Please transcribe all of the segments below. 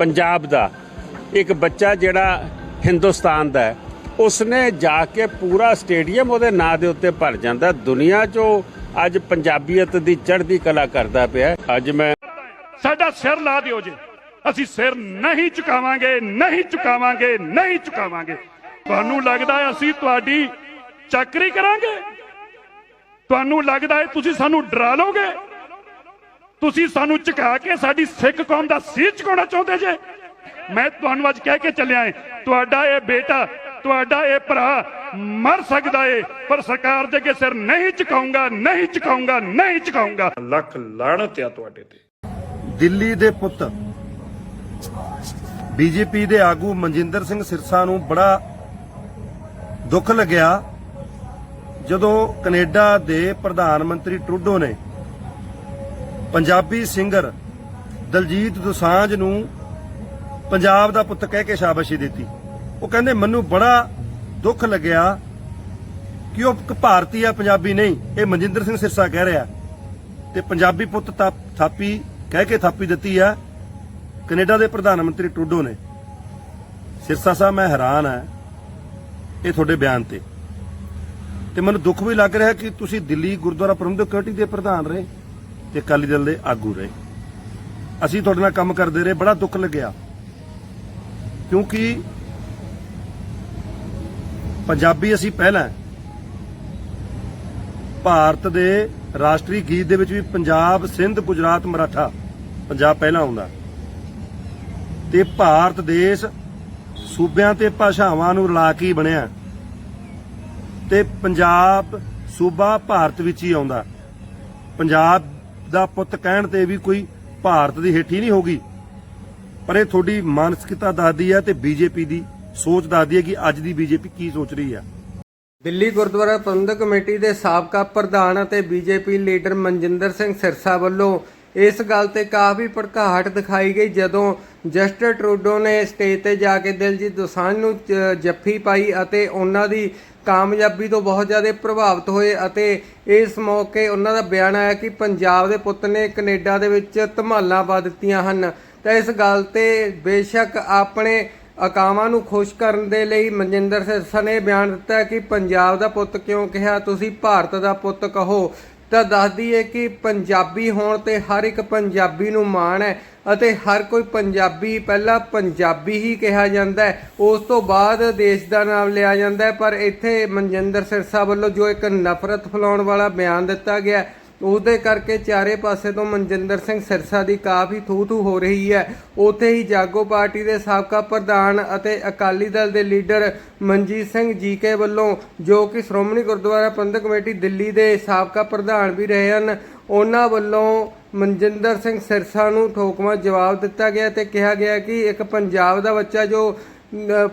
ਪੰਜਾਬ ਦਾ, ਇੱਕ ਬੱਚਾ ਜਿਹੜਾ ਹਿੰਦੁਸਤਾਨ ਦਾ ਹੈ, ਉਸਨੇ ਜਾ ਕੇ ਪੂਰਾ ਸਟੇਡੀਅਮ ਉਹਦੇ ਨਾਂ ਦੇ ਉੱਤੇ ਭਰ ਜਾਂਦਾ ਦੁਨੀਆ 'ਚੋਂ ਅੱਜ ਪੰਜਾਬੀਅਤ ਦੀ ਚੜ੍ਹਦੀ ਕਲਾ ਕਰਦਾ ਪਿਆ ਅੱਜ ਮੈਂ ਸਾਡਾ ਸਿਰ ਲਾ ਦਿਓ ਜੀ। ਅਸੀਂ ਸਿਰ ਨਹੀਂ ਝੁਕਾਵਾਂਗੇ ਨਹੀਂ ਝੁਕਾਵਾਂਗੇ ਨਹੀਂ ਝੁਕਾਵਾਂਗੇ। ਤੁਹਾਨੂੰ ਲੱਗਦਾ ਹੈ ਅਸੀਂ ਤੁਹਾਡੀ ਚੱਕਰੀ ਕਰਾਂਗੇ? ਤੁਹਾਨੂੰ ਲੱਗਦਾ ਹੈ ਤੁਸੀਂ ਸਾਨੂੰ ਡਰਾ ਲਓਗੇ? ਤੁਸੀਂ ਸਾਨੂੰ ਝੁਕਾ ਕੇ ਸਾਡੀ ਸਿੱਖ ਕੌਮ ਦਾ ਸੀਰ ਝੁਕਾਉਣਾ ਚਾਹੁੰਦੇ ਜੇ? ਮੈਂ ਤੁਹਾਨੂੰ ਅੱਜ ਕਹਿ ਕੇ ਚੱਲਿਆ ਹਾਂ ਤੁਹਾਡਾ ਇਹ ਬੇਟਾ ਤੁਹਾਡਾ ਇਹ ਭਰਾ ਮਰ ਸਕਦਾ ਏ ਪਰ ਸਰਕਾਰ ਦੇ ਅੱਗੇ ਸਿਰ ਨਹੀਂ ਝੁਕਾਊਂਗਾ ਨਹੀਂ ਝੁਕਾਊਂਗਾ ਨਹੀਂ ਝੁਕਾਊਂਗਾ। ਲੱਖ ਲਾਹਣਤ ਆ ਤੁਹਾਡੇ ਤੇ। ਦਿੱਲੀ ਦੇ ਪੁੱਤ। ਬੀਜੇਪੀ ਦੇ ਆਗੂ ਮਨਜਿੰਦਰ ਸਿੰਘ ਸਿਰਸਾ ਨੂੰ ਬੜਾ ਦੁੱਖ ਲੱਗਿਆ ਜਦੋਂ ਕੈਨੇਡਾ ਦੇ ਪ੍ਰਧਾਨ ਮੰਤਰੀ ਟਰੂਡੋ ਨੇ ਪੰਜਾਬੀ ਸਿੰਗਰ ਦਲਜੀਤ ਦੋਸਾਂਝ ਨੂੰ ਪੰਜਾਬ ਦਾ ਪੁੱਤ ਕਹਿ ਕੇ ਸ਼ਾਬਾਸ਼ੀ ਦਿੱਤੀ। ਉਹ ਕਹਿੰਦੇ, ਮੈਨੂੰ ਬੜਾ ਦੁੱਖ ਲੱਗਿਆ ਕਿ ਉਹ ਇੱਕ ਭਾਰਤੀ ਆ, ਪੰਜਾਬੀ ਨਹੀਂ, ਇਹ ਮਨਜਿੰਦਰ ਸਿੰਘ ਸਿਰਸਾ ਕਹਿ ਰਿਹਾ। ਤੇ ਪੰਜਾਬੀ ਪੁੱਤ ਥਾਪੀ ਕਹਿ ਕੇ ਥਾਪੀ ਦਿੱਤੀ ਆ। ਕੈਨੇਡਾ ਦੇ ਪ੍ਰਧਾਨ ਮੰਤਰੀ ਟਰੂਡੋ ਨੇ। ਸਿਰਸਾ ਸਾਹਿਬ, ਮੈਂ ਹੈਰਾਨ ਆ ਇਹ ਤੁਹਾਡੇ ਬਿਆਨ ਤੇ। ਤੇ ਮੈਨੂੰ ਦੁੱਖ ਵੀ ਲੱਗ ਰਿਹਾ ਕਿ ਤੁਸੀਂ ਦਿੱਲੀ ਗੁਰਦੁਆਰਾ ਪ੍ਰਬੰਧਕ ਕਮੇਟੀ ਦੇ ਪ੍ਰਧਾਨ ਰਹੇ। ਤੇ ਅਕਾਲੀ ਦਲ ਦੇ ਆਗੂ ਰਹੇ। ਅਸੀਂ ਤੁਹਾਡੇ ਨਾਲ ਕੰਮ ਕਰਦੇ ਰਹੇ, ਬੜਾ ਦੁੱਖ ਲੱਗਿਆ। ਕਿਉਂਕਿ ਪੰਜਾਬੀ ਅਸੀਂ ਪਹਿਲਾਂ ਭਾਰਤ ਦੇ ਰਾਸ਼ਟਰੀ ਗੀਤ ਦੇ ਵਿੱਚ ਵੀ ਪੰਜਾਬ, ਸਿੰਧ, ਗੁਜਰਾਤ, ਮਰਾਠਾ, ਪੰਜਾਬ ਪਹਿਲਾਂ ਆਉਂਦਾ। ਤੇ ਭਾਰਤ ਦੇਸ਼ ਸੂਬਿਆਂ ਤੇ ਭਾਸ਼ਾਵਾਂ ਨੂੰ ਰਲਾ ਕੇ ਬਣਿਆ। ਤੇ ਪੰਜਾਬ ਸੂਬਾ ਭਾਰਤ ਵਿੱਚ ਹੀ ਆਉਂਦਾ। ਪੰਜਾਬ ਦਾ ਪੁੱਤ ਕਹਿਣ ਤੇ ਵੀ ਕੋਈ ਭਾਰਤ ਦੀ ਹੇਠੀ ਨਹੀਂ ਹੋਗੀ ਪਰ ਇਹ ਤੁਹਾਡੀ ਮਾਨਸਿਕਤਾ ਦੱਸਦੀ ਹੈ ਤੇ ਬੀਜੇਪੀ ਦੀ ਸੋਚ ਦੱਸਦੀ ਹੈ ਕਿ ਅੱਜ ਦੀ ਬੀਜੇਪੀ ਕੀ ਸੋਚ ਰਹੀ ਹੈ। ਦਿੱਲੀ ਗੁਰਦੁਆਰਾ ਪ੍ਰਬੰਧਕ ਕਮੇਟੀ ਦੇ ਸਾਬਕਾ ਪ੍ਰਧਾਨ ਅਤੇ ਬੀਜੇਪੀ ਲੀਡਰ ਮਨਜਿੰਦਰ ਸਿੰਘ ਸਿਰਸਾ ਵੱਲੋਂ ਇਸ ਗੱਲ ਤੇ ਕਾਫੀ ਭੜਕਾਹਟ ਦਿਖਾਈ ਗਈ ਜਦੋਂ ਜਸਟਰ ਟਰੂਡੋ ਨੇ ਸਟੇਜ ਤੇ ਜਾ ਕੇ ਦਿਲਜੀਤ ਦੋਸਾਂਝ ਨੂੰ ਜੱਫੀ ਪਾਈ ਅਤੇ ਉਹਨਾਂ ਦੀ ਕਾਮਯਾਬੀ ਤੋਂ ਬਹੁਤ ਜ਼ਿਆਦਾ ਪ੍ਰਭਾਵਿਤ ਹੋਏ ਅਤੇ ਇਸ ਮੌਕੇ ਉਹਨਾਂ ਦਾ ਬਿਆਨ ਆਇਆ ਕਿ ਪੰਜਾਬ ਦੇ ਪੁੱਤ ਨੇ ਕੈਨੇਡਾ ਦੇ ਵਿੱਚ ਧਮਾਲਾਂ ਪਾ ਦਿੱਤੀਆਂ ਹਨ। ਤਾਂ ਇਸ ਗੱਲ ਤੇ ਬੇਸ਼ੱਕ ਆਪਣੇ ਅਕਾਵਾਂ ਨੂੰ ਖੁਸ਼ ਕਰਨ ਦੇ ਲਈ ਮਨਜਿੰਦਰ ਸਿਰਸਾ ਨੇ ਬਿਆਨ ਦਿੱਤਾ ਕਿ ਪੰਜਾਬ ਦਾ ਪੁੱਤ ਕਿਉਂ ਕਿਹਾ? ਤੁਸੀਂ ਭਾਰਤ ਦਾ ਪੁੱਤ ਕਹੋ। ਤਾਂ ਦੱਸਦੀ ਹੈ ਕਿ ਪੰਜਾਬੀ ਹੋਣ ਤੇ ਹਰ ਇੱਕ ਪੰਜਾਬੀ ਨੂੰ ਮਾਣ ਹੈ ਅਤੇ ਹਰ ਕੋਈ ਪੰਜਾਬੀ ਪਹਿਲਾਂ ਪੰਜਾਬੀ ਹੀ ਕਿਹਾ ਜਾਂਦਾ ਹੈ। ਉਸ ਤੋਂ ਬਾਅਦ ਦੇਸ਼ ਦਾ ਨਾਮ ਲਿਆ ਜਾਂਦਾ ਹੈ। ਪਰ ਇੱਥੇ ਮਨਜਿੰਦਰ ਸਿਰਸਾ ਵੱਲੋਂ ਜੋ ਇੱਕ ਨਫ਼ਰਤ ਫੈਲਾਉਣ ਵਾਲਾ ਬਿਆਨ ਦਿੱਤਾ ਗਿਆ ਉਹਦੇ ਕਰਕੇ ਚਾਰੇ ਪਾਸੇ ਤੋਂ ਮਨਜਿੰਦਰ ਸਿੰਘ ਸਿਰਸਾ ਦੀ ਕਾਫੀ ਥੂ ਥੂ ਹੋ ਰਹੀ ਹੈ। ਉੱਥੇ ਹੀ ਜਾਗੋ ਪਾਰਟੀ ਦੇ ਸਾਬਕਾ ਪ੍ਰਧਾਨ ਅਤੇ ਅਕਾਲੀ ਦਲ ਦੇ ਲੀਡਰ ਮਨਜੀਤ ਸਿੰਘ ਜੀਕੇ ਵੱਲੋਂ, ਜੋ ਕਿ ਸ਼੍ਰੋਮਣੀ ਗੁਰਦੁਆਰਾ ਪ੍ਰਬੰਧਕ ਕਮੇਟੀ ਦਿੱਲੀ ਦੇ ਸਾਬਕਾ ਪ੍ਰਧਾਨ ਵੀ ਰਹੇ ਹਨ, ਉਹਨਾਂ ਵੱਲੋਂ ਮਨਜਿੰਦਰ ਸਿੰਘ ਸਿਰਸਾ ਨੂੰ ਠੋਕਵਾਂ ਜਵਾਬ ਦਿੱਤਾ ਗਿਆ ਤੇ ਕਿਹਾ ਗਿਆ ਕਿ ਇੱਕ ਪੰਜਾਬ ਦਾ ਬੱਚਾ ਜੋ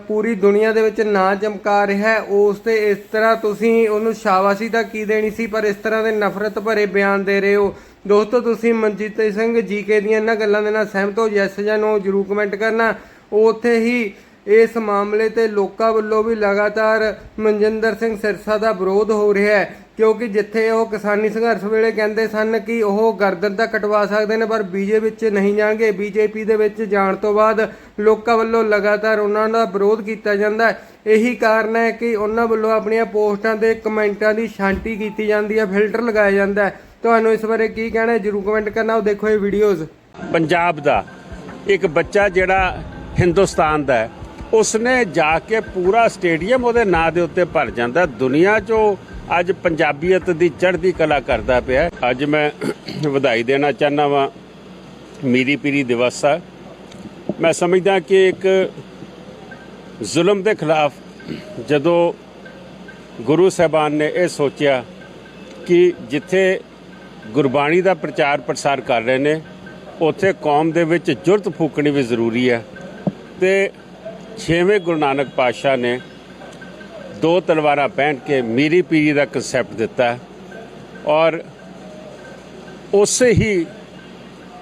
ਪੂਰੀ ਦੁਨੀਆ ਦੇ ਵਿੱਚ ਨਾਂ ਚਮਕਾ ਰਿਹਾ ਹੈ। ਉਸ ਤੇ ਇਸ ਤਰ੍ਹਾਂ ਤੁਸੀਂ ਉਹਨੂੰ ਸ਼ਾਬਾਸ਼ੀ ਤਾਂ ਕੀ ਦੇਣੀ ਸੀ, ਪਰ ਇਸ ਤਰ੍ਹਾਂ ਦੇ ਨਫ਼ਰਤ ਭਰੇ ਬਿਆਨ ਦੇ ਰਹੇ ਹੋ। ਦੋਸਤੋ, ਤੁਸੀਂ ਮਨਜੀਤ ਸਿੰਘ ਜੀਕੇ ਦੀਆਂ ਇਹਨਾਂ ਗੱਲਾਂ ਦੇ ਨਾਲ ਸਹਿਮਤ ਹੋ ਯੈਸ ਜਾਂ ਨੋ ਜਰੂਰ ਕਮੈਂਟ ਕਰਨਾ। ਉੱਥੇ ਹੀ ਇਸ ਮਾਮਲੇ ਤੇ ਲੋਕਾਂ ਵੱਲੋਂ ਵੀ ਲਗਾਤਾਰ ਮਨਜਿੰਦਰ ਸਿੰਘ ਸਿਰਸਾ ਦਾ ਵਿਰੋਧ ਹੋ ਰਿਹਾ ਹੈ। ਕਿਉਂਕਿ ਜਿੱਥੇ ਉਹ ਕਿਸਾਨੀ ਸੰਘਰਸ਼ ਵੇਲੇ ਕਹਿੰਦੇ ਸਨ ਕਿ ਉਹ ਗਰਦਨ ਤਾਂ ਕਟਵਾ ਸਕਦੇ ਨੇ, ਪਰ ਬੀਜੇ ਵਿੱਚ ਨਹੀਂ ਜਾਣਗੇ। ਬੀਜੇਪੀ ਦੇ ਵਿੱਚ ਜਾਣ ਤੋਂ ਬਾਅਦ ਲੋਕਾਂ ਵੱਲੋਂ ਲਗਾਤਾਰ ਉਹਨਾਂ ਦਾ ਵਿਰੋਧ ਕੀਤਾ ਜਾਂਦਾ ਹੈ। ਇਹੀ ਕਾਰਨ ਹੈ ਕਿ ਉਹਨਾਂ ਵੱਲੋਂ ਆਪਣੀਆਂ ਪੋਸਟਾਂ ਦੇ ਕਮੈਂਟਾਂ ਦੀ ਛਾਂਟੀ ਕੀਤੀ ਜਾਂਦੀ ਹੈ, ਫਿਲਟਰ ਲਗਾਇਆ ਜਾਂਦਾ ਹੈ। ਤੁਹਾਨੂੰ ਇਸ ਬਾਰੇ ਕੀ ਕਹਿਣਾ ਹੈ? ਜਰੂਰ ਕਮੈਂਟ ਕਰਨਾ, ਉਹ ਦੇਖੋ ਇਹ ਵੀਡੀਓਜ਼। ਪੰਜਾਬ ਦਾ ਇੱਕ ਬੱਚਾ ਜਿਹੜਾ ਹਿੰਦੁਸਤਾਨ ਦਾ ਹੈ, ਉਸਨੇ ਜਾ ਕੇ ਪੂਰਾ ਸਟੇਡੀਅਮ ਉਹਦੇ ਨਾਂ ਦੇ ਉੱਤੇ ਭਰ ਜਾਂਦਾ ਦੁਨੀਆ 'ਚੋਂ ਅੱਜ ਪੰਜਾਬੀਅਤ ਦੀ ਚੜ੍ਹਦੀ ਕਲਾ ਕਰਦਾ ਪਿਆ ਅੱਜ ਮੈਂ ਵਧਾਈ ਦੇਣਾ ਚਾਹਨਾ ਵਾਂ ਮੀਰੀ ਪੀਰੀ ਦਿਵਸ। ਆ ਮੈਂ ਸਮਝਦਾ ਕਿ ਇੱਕ ਜ਼ੁਲਮ ਦੇ ਖਿਲਾਫ ਜਦੋਂ ਗੁਰੂ ਸਾਹਿਬਾਨ ਨੇ ਇਹ ਸੋਚਿਆ ਕਿ ਜਿੱਥੇ ਗੁਰਬਾਣੀ ਦਾ ਪ੍ਰਚਾਰ ਪ੍ਰਸਾਰ ਕਰ ਰਹੇ ਨੇ, ਉੱਥੇ ਕੌਮ ਦੇ ਵਿੱਚ ਜੁਰਤ ਫੂਕਣੀ ਵੀ ਜ਼ਰੂਰੀ ਹੈ ਤੇ ਛੇਵੇਂ ਗੁਰੂ ਨਾਨਕ ਪਾਤਸ਼ਾਹ ਨੇ ਦੋ ਤਲਵਾਰਾਂ ਪਹਿਨ ਕੇ ਮੀਰੀ ਪੀਰੀ ਦਾ ਕਨਸੈਪਟ ਦਿੱਤਾ ਔਰ ਉਸੇ ਹੀ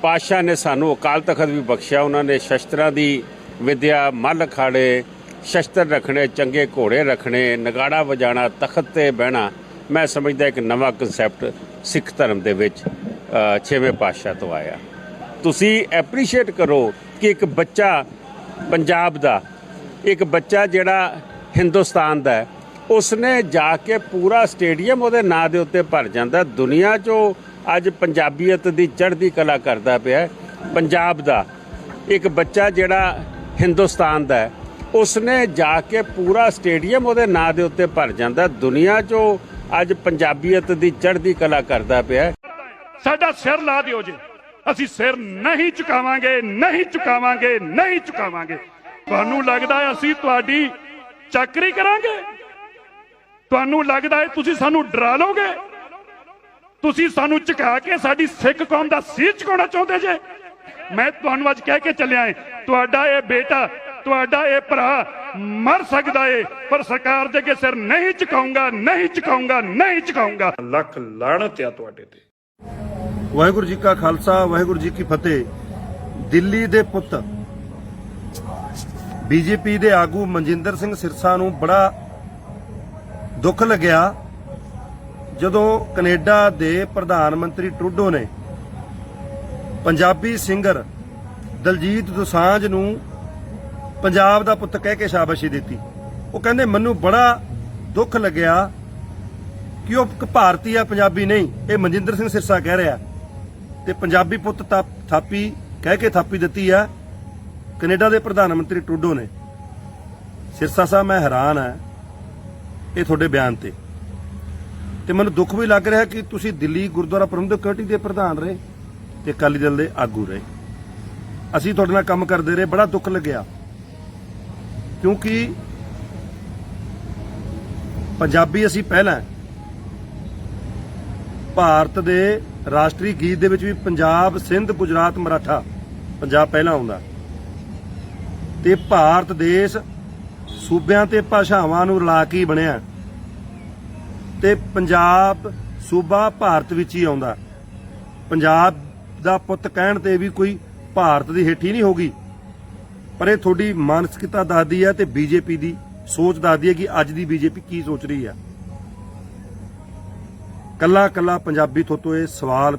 ਪਾਤਸ਼ਾਹ ਨੇ ਸਾਨੂੰ ਅਕਾਲ ਤਖਤ ਵੀ ਬਖਸ਼ਿਆ। ਉਹਨਾਂ ਨੇ ਸ਼ਸਤਰਾਂ ਦੀ ਵਿਦਿਆ, ਮੱਲ ਅਖਾੜੇ ਸ਼ਸਤਰ ਰੱਖਣੇ, ਚੰਗੇ ਘੋੜੇ ਰੱਖਣੇ, ਨਗਾੜਾ ਵਜਾਣਾ, ਤਖਤ ਤੇ ਬਹਿਣਾ, ਮੈਂ ਸਮਝਦਾ ਇੱਕ ਨਵਾਂ ਕਨਸੈਪਟ ਸਿੱਖ ਧਰਮ ਦੇ ਵਿੱਚ ਛੇਵੇਂ ਪਾਤਸ਼ਾਹ ਤੋਂ ਆਇਆ। ਤੁਸੀਂ ਐਪਰੀਸ਼ੀਏਟ ਕਰੋ ਕਿ ਇੱਕ ਬੱਚਾ ਪੰਜਾਬ ਦਾ, ਇੱਕ ਬੱਚਾ ਜਿਹੜਾ ਹਿੰਦੁਸਤਾਨ ਦਾ ਉਸਨੇ ਜਾ ਕੇ ਪੂਰਾ ਸਟੇਡੀਅਮ ਉਹਦੇ ਨਾਂ ਦੇ ਉੱਤੇ ਭਰ ਜਾਂਦਾ। ਦੁਨੀਆ 'ਚੋਂ ਅੱਜ ਪੰਜਾਬੀਅਤ ਦੀ ਚੜ੍ਹਦੀ ਕਲਾ ਕਰਦਾ ਪਿਆ ਪੰਜਾਬ ਦਾ ਇੱਕ ਬੱਚਾ ਜਿਹੜਾ ਹਿੰਦੁਸਤਾਨ ਦਾ ਉਸਨੇ ਜਾ ਕੇ ਪੂਰਾ ਸਟੇਡੀਅਮ ਉਹਦੇ ਨਾਂ ਦੇ ਉੱਤੇ ਭਰ ਜਾਂਦਾ। ਦੁਨੀਆ 'ਚੋਂ ਅੱਜ ਪੰਜਾਬੀਅਤ ਦੀ ਚੜ੍ਹਦੀ ਕਲਾ ਕਰਦਾ ਪਿਆ ਸਾਡਾ ਸਿਰ ਲਾ ਦਿਓ ਜੀ। ਅਸੀਂ ਸਿਰ ਨਹੀਂ ਝੁਕਾਵਾਂਗੇ ਨਹੀਂ ਝੁਕਾਵਾਂਗੇ ਨਹੀਂ ਝੁਕਾਵਾਂਗੇ। ਤੁਹਾਨੂੰ ਲੱਗਦਾ ਅਸੀਂ ਤੁਹਾਡੀ ਚੱਕਰੀ ਕਰਾਂਗੇ? ਤੁਹਾਨੂੰ ਲੱਗਦਾ ਹੈ ਤੁਸੀਂ ਸਾਨੂੰ ਡਰਾ ਲੋਗੇ ਤੁਸੀਂ ਸਾਨੂੰ ਝੁਕਾ ਕੇ ਸਾਡੀ ਸਿੱਖ ਕੌਮ ਦਾ ਸਿਰ ਝੁਕਾਉਣਾ ਚਾਹੁੰਦੇ ਜੇ? ਮੈਂ ਤੁਹਾਨੂੰ ਅੱਜ ਕਹਿ ਕੇ ਚੱਲਿਆ ਏ ਤੁਹਾਡਾ ਇਹ ਬੇਟਾ ਤੁਹਾਡਾ ਇਹ ਭਰਾ ਮਰ ਸਕਦਾ ਏ ਪਰ ਸਰਕਾਰ ਦੇ ਅੱਗੇ ਸਿਰ ਨਹੀਂ ਝੁਕਾਊਂਗਾ ਨਹੀਂ ਝੁਕਾਊਂਗਾ ਨਹੀਂ ਝੁਕਾਊਂਗਾ। ਲੱਖ ਲਾਣਤ ਆ ਤੁਹਾਡੇ ਤੇ। ਵਾਹਿਗੁਰੂ ਜੀ ਕਾ ਖਾਲਸਾ ਵਾਹਿਗੁਰੂ ਜੀ ਕੀ ਫਤਿਹ। ਦਿੱਲੀ ਦੇ ਪੁੱਤ ਬੀਜੇਪੀ ਦੇ ਆਗੂ ਮਨਜਿੰਦਰ ਸਿੰਘ ਸਿਰਸਾ ਨੂੰ ਬੜਾ ਦੁੱਖ ਲੱਗਿਆ ਜਦੋਂ ਕੈਨੇਡਾ ਦੇ ਪ੍ਰਧਾਨ ਮੰਤਰੀ ਟਰੂਡੋ ਨੇ ਪੰਜਾਬੀ ਸਿੰਗਰ ਦਲਜੀਤ ਦੋਸਾਂਝ ਨੂੰ ਪੰਜਾਬ ਦਾ ਪੁੱਤ ਕਹਿ ਕੇ ਸ਼ਾਬਾਸ਼ੀ ਦਿੱਤੀ। ਉਹ ਕਹਿੰਦੇ, ਮੈਨੂੰ ਬੜਾ ਦੁੱਖ ਲੱਗਿਆ ਕਿ ਉਹ ਇੱਕ ਭਾਰਤੀ ਆ ਪੰਜਾਬੀ ਨਹੀਂ, ਇਹ ਮਨਜਿੰਦਰ ਸਿੰਘ ਸਿਰਸਾ ਕਹਿ ਰਿਹਾ ਤੇ ਪੰਜਾਬੀ ਪੁੱਤ ਤਾਂ ਥਾਪੀ, ਕਹਿ ਕੇ ਥਾਪੀ ਦਿੱਤੀ ਆ। ਕੈਨੇਡਾ ਦੇ ਪ੍ਰਧਾਨ ਮੰਤਰੀ ਟਰੂਡੋ ਨੇ। ਸਿਰਸਾ ਸਾਹਿਬ, ਮੈਂ ਹੈਰਾਨ ਆ ਇਹ ਤੁਹਾਡੇ ਬਿਆਨ ਤੇ। ਤੇ ਮੈਨੂੰ ਦੁੱਖ ਵੀ ਲੱਗ ਰਿਹਾ ਕਿ ਤੁਸੀਂ ਦਿੱਲੀ, ਗੁਰਦੁਆਰਾ ਪ੍ਰਬੰਧਕ ਕਮੇਟੀ ਦੇ ਪ੍ਰਧਾਨ ਰਹੇ ਤੇ ਅਕਾਲੀ ਦਲ ਦੇ ਆਗੂ ਰਹੇ। ਅਸੀਂ ਤੁਹਾਡੇ ਨਾਲ ਕੰਮ ਕਰਦੇ ਰਹੇ, ਬੜਾ ਦੁੱਖ ਲੱਗਿਆ। ਕਿਉਂਕਿ ਪੰਜਾਬੀ ਅਸੀਂ ਪਹਿਲਾਂ ਭਾਰਤ ਦੇ ਰਾਸ਼ਟਰੀ ਗੀਤ ਦੇ ਵਿੱਚ ਵੀ ਪੰਜਾਬ, ਸਿੰਧ, ਗੁਜਰਾਤ, ਮਰਾਠਾ, ਪੰਜਾਬ ਪਹਿਲਾਂ ਆਉਂਦਾ ਤੇ ਭਾਰਤ ਦੇਸ਼ ਸੂਬਿਆਂ ਤੇ ਭਾਸ਼ਾਵਾਂ ਨੂੰ ਰਲਾ ਕੇ ਬਣਿਆ। ਤੇ ਪੰਜਾਬ ਸੂਬਾ ਭਾਰਤ ਵਿੱਚ ਹੀ ਆਉਂਦਾ। ਪੰਜਾਬ ਦਾ ਪੁੱਤ ਕਹਿਣ ਤੇ ਵੀ ਕੋਈ ਭਾਰਤ ਦੀ ਹੇਠੀ ਨਹੀਂ ਹੋਗੀ ਪਰ ਇਹ ਤੁਹਾਡੀ ਮਾਨਸਿਕਤਾ ਦੱਸਦੀ ਹੈ ਤੇ ਬੀਜੇਪੀ ਦੀ ਸੋਚ ਦੱਸਦੀ ਹੈ ਕਿ ਅੱਜ ਦੀ ਬੀਜੇਪੀ ਕੀ ਸੋਚ ਰਹੀ ਹੈ। ਕੱਲਾ ਕੱਲਾ ਪੰਜਾਬੀ ਤੋਂ ਇਹ ਸਵਾਲ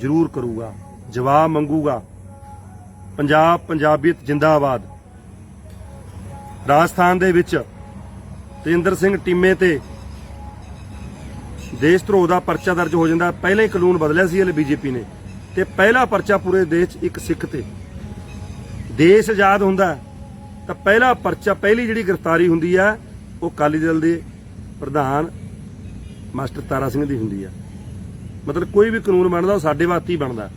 ਜ਼ਰੂਰ ਕਰੂਗਾ, ਜਵਾਬ ਮੰਗੂਗਾ। ਪੰਜਾਬ, ਪੰਜਾਬੀਅਤ ਜਿੰਦਾਬਾਦ। ਰਾਜਸਥਾਨ ਦੇ ਵਿੱਚ ਤੇਂਦਰ ਸਿੰਘ ਟੀਮੇ ਤੇ ਦੇਸ਼ ਧਰੋਹ ਦਾ ਪਰਚਾ ਦਰਜ ਹੋ ਜਾਂਦਾ। ਪਹਿਲੇ ਹੀ ਕਾਨੂੰਨ ਬਦਲਿਆ ਸੀ ਹਲੇ ਬੀਜੇਪੀ ਨੇ ਤੇ ਪਹਿਲਾ ਪਰਚਾ ਪੂਰੇ ਦੇਸ਼ 'ਚ ਇੱਕ ਸਿੱਖ ਤੇ। ਦੇਸ਼ ਆਜ਼ਾਦ ਹੁੰਦਾ ਤਾਂ ਪਹਿਲਾ ਪਰਚਾ, ਪਹਿਲੀ ਜਿਹੜੀ ਗ੍ਰਿਫਤਾਰੀ ਹੁੰਦੀ ਹੈ ਉਹ ਅਕਾਲੀ ਦਲ ਦੇ ਪ੍ਰਧਾਨ ਮਾਸਟਰ ਤਾਰਾ ਸਿੰਘ ਦੀ ਹੁੰਦੀ ਆ। ਮਤਲਬ ਕੋਈ ਵੀ ਕਾਨੂੰਨ ਬਣਦਾ, ਉਹ ਸਾਡੇ ਵਾਸਤੇ ਹੀ ਬਣਦਾ।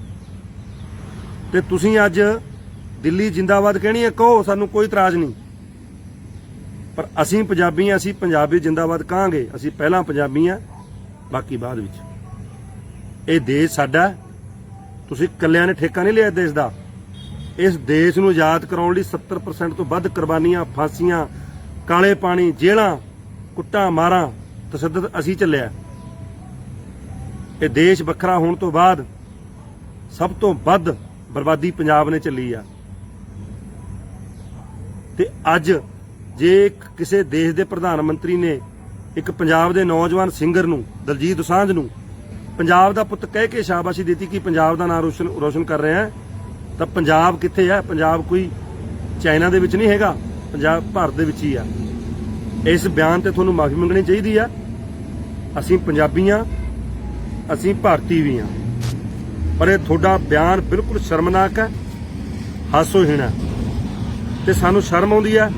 ਤੇ ਤੁਸੀਂ ਅੱਜ ਦਿੱਲੀ ਜਿੰਦਾਬਾਦ ਕਹਿਣੀ ਹੈ ਕਹੋ, ਸਾਨੂੰ ਕੋਈ ਇਤਰਾਜ਼ ਨਹੀਂ। ਪਰ ਅਸੀਂ ਪੰਜਾਬੀ ਹਾਂ, ਅਸੀਂ ਪੰਜਾਬੀ ਜਿੰਦਾਬਾਦ ਕਹਾਂਗੇ। ਅਸੀਂ ਪਹਿਲਾਂ ਪੰਜਾਬੀ ਹਾਂ, ਬਾਕੀ ਬਾਅਦ ਵਿੱਚ। ਇਹ ਦੇਸ਼ ਸਾਡਾ ਤੁਸੀਂ ਇਕੱਲਿਆਂ ਨੇ ਠੇਕਾ ਨਹੀਂ ਲਿਆ ਦੇਸ਼ ਦਾ। ਇਸ ਦੇਸ਼ ਨੂੰ ਆਜ਼ਾਦ ਕਰਾਉਣ ਲਈ 70% ਤੋਂ ਵੱਧ ਕੁਰਬਾਨੀਆਂ, ਫਾਂਸੀਆਂ, ਕਾਲੇ ਪਾਣੀ, ਜੇਲ੍ਹਾਂ, ਕੁੱਟਾਂ, ਮਾਰਾਂ, ਤਸੱਦਦ ਅਸੀਂ ਚੱਲਿਆ ਇਹ ਦੇਸ਼ ਵੱਖਰਾ ਹੋਣ ਤੋਂ ਬਾਅਦ ਸਭ ਤੋਂ ਵੱਧ ਬਰਬਾਦੀ ਪੰਜਾਬ ਨੇ ਚੱਲੀ ਆ। ਤੇ ਅੱਜ ਜੇ ਕਿਸੇ ਦੇਸ਼ ਦੇ ਪ੍ਰਧਾਨ ਮੰਤਰੀ ਨੇ ਇੱਕ ਪੰਜਾਬ ਦੇ ਨੌਜਵਾਨ ਸਿੰਗਰ ਨੂੰ, ਦਲਜੀਤ ਦੋਸਾਂਝ ਨੂੰ ਪੰਜਾਬ ਦਾ ਪੁੱਤ ਕਹਿ ਕੇ ਸ਼ਾਬਾਸ਼ੀ ਦਿੱਤੀ ਕਿ ਪੰਜਾਬ ਦਾ ਨਾਮ ਰੋਸ਼ਨ ਰੋਸ਼ਨ ਕਰ ਰਿਹਾ ਹੈ, ਤਾਂ ਪੰਜਾਬ ਕਿੱਥੇ ਹੈ? ਪੰਜਾਬ ਕੋਈ ਚਾਈਨਾ ਦੇ ਵਿੱਚ ਨਹੀਂ ਹੈਗਾ, ਪੰਜਾਬ ਭਾਰਤ ਦੇ ਵਿੱਚ ਹੀ ਆ। ਇਸ ਬਿਆਨ ਤੇ ਤੁਹਾਨੂੰ ਮਾਫੀ ਮੰਗਣੀ ਚਾਹੀਦੀ ਆ। ਅਸੀਂ ਪੰਜਾਬੀ ਹਾਂ, ਅਸੀਂ ਭਾਰਤੀ ਵੀ ਹਾਂ। ਪਰ ਇਹ ਤੁਹਾਡਾ ਬਿਆਨ ਬਿਲਕੁਲ ਸ਼ਰਮਨਾਕ ਹੈ, ਹਾਸੋਹੀਣਾ ਤੇ ਸਾਨੂੰ ਸ਼ਰਮ ਆਉਂਦੀ ਆ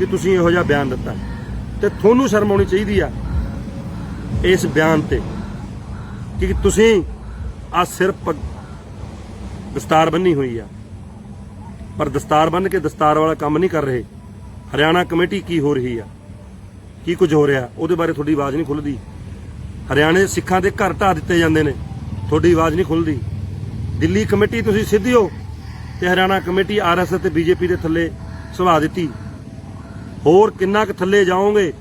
ਕਿ ਤੁਸੀਂ ਇਹੋ ਜਿਹਾ ਬਿਆਨ ਦਿੱਤਾ। ਤੇ ਤੁਹਾਨੂੰ ਸ਼ਰਮ ਆਉਣੀ ਚਾਹੀਦੀ ਆ ਇਸ ਬਿਆਨ ਤੇ ਕਿ ਤੁਸੀਂ ਆ ਸਿਰ ਦਸਤਾਰ ਬੰਨੀ ਹੋਈ ਆ। ਪਰ ਦਸਤਾਰ ਬੰਨ ਕੇ ਦਸਤਾਰ ਵਾਲਾ ਕੰਮ ਨਹੀਂ ਕਰ ਰਹੇ। ਹਰਿਆਣਾ ਕਮੇਟੀ ਕੀ ਹੋ ਰਹੀ ਆ? ਕੀ ਕੁਝ ਹੋ ਰਿਹਾ? ਉਹਦੇ ਬਾਰੇ ਤੁਹਾਡੀ ਆਵਾਜ਼ ਨਹੀਂ ਖੁੱਲਦੀ। ਹਰਿਆਣੇ ਸਿੱਖਾਂ ਦੇ ਘਰ ਢਾ ਦਿੱਤੇ ਜਾਂਦੇ ਨੇ। ਤੁਹਾਡੀ ਆਵਾਜ਼ ਨਹੀਂ ਖੁੱਲਦੀ। ਦਿੱਲੀ ਕਮੇਟੀ ਤੁਸੀਂ ਸਿੱਧੀ ਹੋ ਤੇ ਹਰਿਆਣਾ ਕਮੇਟੀ ਆਰਐਸਐਸ ਤੇ ਬੀਜੇਪੀ ਦੇ ਥੱਲੇ ਸੁਭਾ ਦਿੱਤੀ। ਹੋਰ ਕਿੰਨਾ ਕੁ ਥੱਲੇ ਜਾਓਗੇ?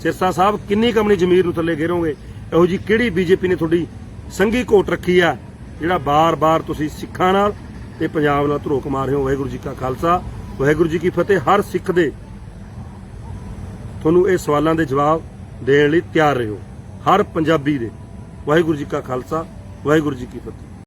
ਸਿਰਸਾ ਸਾਹਿਬ, ਕਿੰਨੀ ਕਮਣੀ ਜ਼ਮੀਰ ਨੂੰ ਥੱਲੇ ਘੇਰੋਗੇ? ਇਹੋ ਜੀ ਕਿਹੜੀ ਬੀਜੇਪੀ ਨੇ ਤੁਹਾਡੀ ਸੰਗੀ ਕੋਟ ਰੱਖੀ ਆ, ਜਿਹੜਾ ਬਾਰ-ਬਾਰ ਤੁਸੀਂ ਸਿੱਖਾਂ ਨਾਲ ਤੇ ਪੰਜਾਬ ਨਾਲ ਧਰੋਕ ਮਾਰ ਰਹੇ ਹੋ? ਵਾਹਿਗੁਰੂ ਜੀ ਕਾ ਖਾਲਸਾ। ਵਾਹਿਗੁਰੂ ਜੀ ਕੀ ਫਤਿਹ। ਹਰ ਸਿੱਖ ਦੇ ਤੁਹਾਨੂੰ ਇਹ ਸਵਾਲਾਂ ਦੇ ਜਵਾਬ ਦੇਣ ਲਈ ਤਿਆਰ ਰਹੋ। ਹਰ ਪੰਜਾਬੀ ਦੇ। ਵਾਹਿਗੁਰੂ ਜੀ ਕਾ ਖਾਲਸਾ। ਵਾਹਿਗੁਰੂ ਜੀ ਕੀ ਫਤਿਹ।